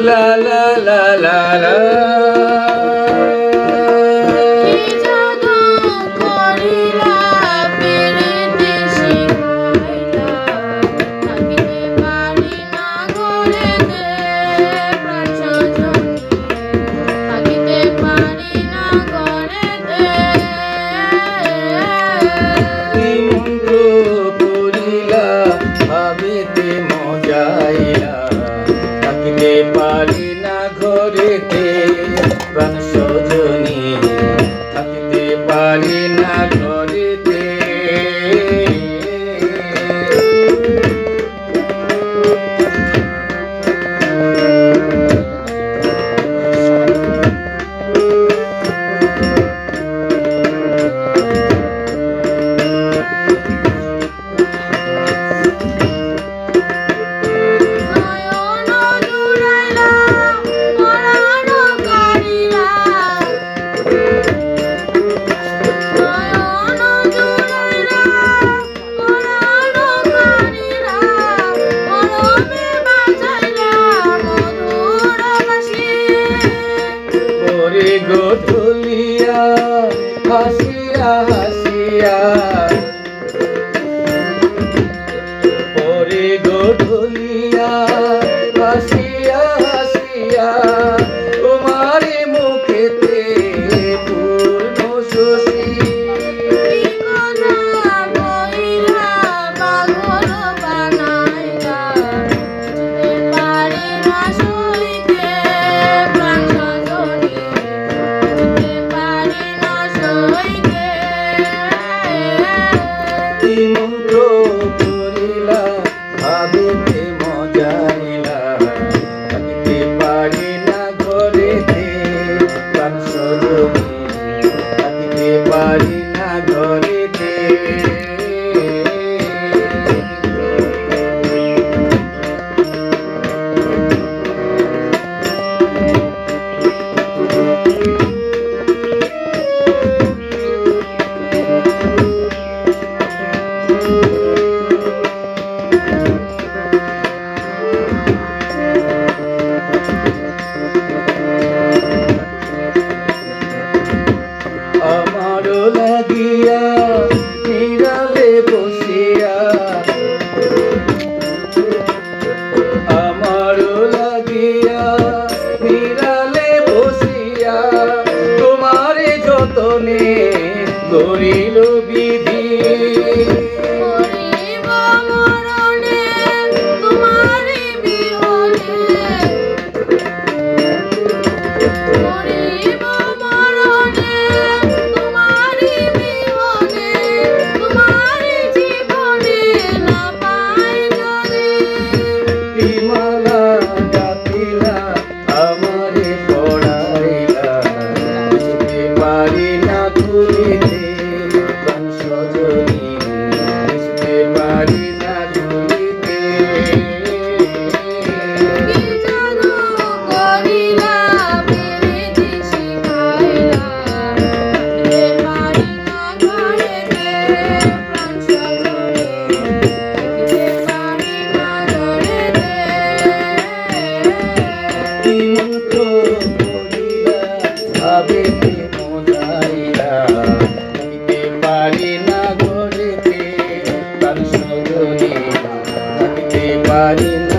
la la la la la. পারি না ঘরেতে। বিধি যাবে মোলাইয়া থাকিতে পারি না ঘরেতে তার সজনী থাকিতে পারি না